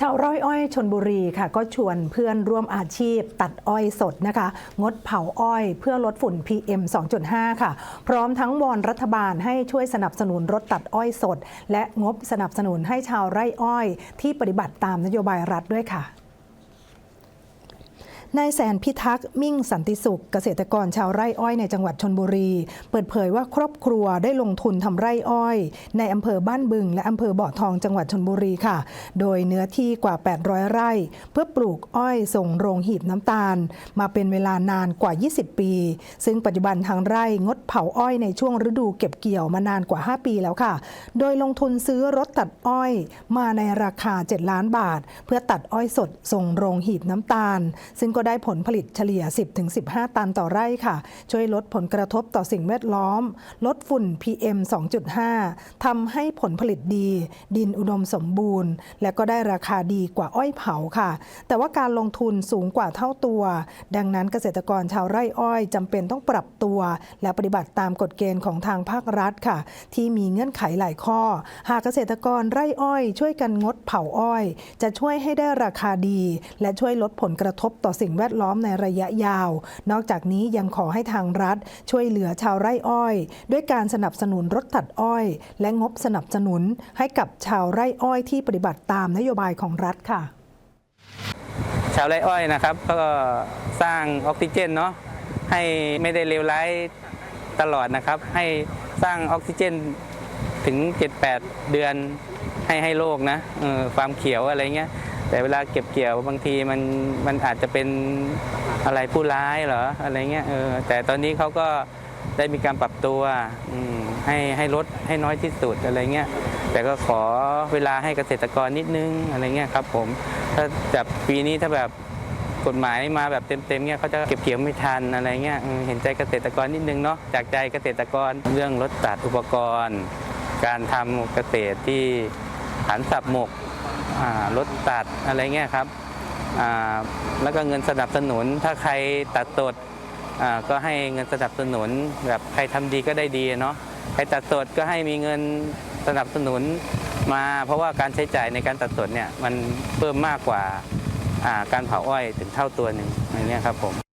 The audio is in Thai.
ชาวไร่อ้อยชนบุรีค่ะก็ชวนเพื่อนร่วมอาชีพ ตัดอ้อยสดนะคะ งดเผาอ้อยเพื่อลดฝุ่น PM 2.5 ค่ะ พร้อมทั้งวอนรัฐบาลให้ช่วยสนับสนุนรถตัดอ้อยสด และงบสนับสนุนให้ชาวไร่อ้อย ที่ปฏิบัติตามนโยบายรัฐด้วยค่ะ นายแสนพิทักษ์มิ่งสันติสุข เกษตรกรชาวไร่อ้อยในจังหวัดชนบุรี เปิดเผยว่าครอบครัวได้ลงทุนทำไร่อ้อย ในอำเภอบ้านบึง และอำเภอบ่อทองจังหวัดชนบุรีค่ะ โดยเนื้อที่กว่า 800 ไร่ เพื่อปลูกอ้อยส่งโรงหีบน้ำตาล มาเป็นเวลานานกว่า 20 ปี ซึ่งปัจจุบันทางไร่งดเผาอ้อยในช่วงฤดูเก็บเกี่ยวมานานกว่า 5 ปีแล้วค่ะ โดยลงทุนซื้อรถตัดอ้อยมาในราคา 7 ล้านบาท เพื่อตัดอ้อยสดส่งโรงหีบน้ำตาล ซึ่งก็ได้ผลผลิตเฉลี่ย 10-15 ตันต่อไร่ค่ะ ช่วยลดผลกระทบต่อสิ่งแวดล้อม ลดฝุ่น PM 2.5ทำให้ผลผลิตดี ดินอุดมสมบูรณ์ และก็ได้ราคาดีกว่าอ้อยเผาค่ะ แต่ว่าการลงทุนสูงกว่าเท่าตัว ดังนั้นเกษตรกรชาวไร่อ้อยจำเป็นต้องปรับตัว และปฏิบัติตามกฎเกณฑ์ของทางภาครัฐค่ะ ที่มีเงื่อนไขหลายข้อ หากเกษตรกรไร่อ้อย ช่วยกันงดเผาอ้อย จะช่วยให้ได้ราคาดี และช่วยลดผลกระทบต่อสิ่ง่งแวดล้อมในระยะยาว นอกจากนี้ยังขอให้ทางรัฐ ช่วยเหลือชาวไร่อ้อย ด้วยการสนับสนุนรถตัดอ้อย และงบสนับสนุนให้กับชาวไร่อ้อยที่ปฏิบัติตามนโยบายของรัฐค่ะ ชาวไร่อ้อยนะครับก็สร้างออกซิเจนเนาะให้ไม่ได้เลวร้ายตลอดนะครับ ให้สร้างออกซิเจนถึง 7-8 เดือนให้ให้โลกนะความเขียวอะไรเงี้ย แต่เวลาเก็บเกี่ยวบางทีมันมันอาจจะเป็นอะไรผู้ร้ายเหรออะไรเงี้ยเออแต่ตอนนี้เขาก็ได้มีการปรับตัวให้ให้ลดให้น้อยที่สุดอะไรเงี้ยแต่ก็ขอเวลาให้เกษตรกรนิดนึงอะไรเงี้ยครับผมถ้าแบบปีนี้ถ้าแบบกฎหมายมาแบบเต็มๆเนี่ยเขาจะเก็บเกี่ยวไม่ทันอะไรเงี้ยเห็นใจเกษตรกรนิดนึงเนาะจากใจเกษตรกรเรื่องรถตัดอุปกรณ์ การทำเกษตรที่หันสับหมก รถตัดอะไรเงี้ยครับแล้วก็เงินสนับสนุนถ้าใครตัดสดก็ให้เงินสนับสนุนแบบใครทำดีก็ได้ดีเนาะใครตัดสดก็ให้มีเงินสนับสนุนมาเพราะว่าการใช้จ่ายในการตัดสดเนี่ยมันเพิ่มมากกว่าอ่าการเผาอ้อยถึงเท่าตัวหนึ่งอย่างเงี้ยครับผม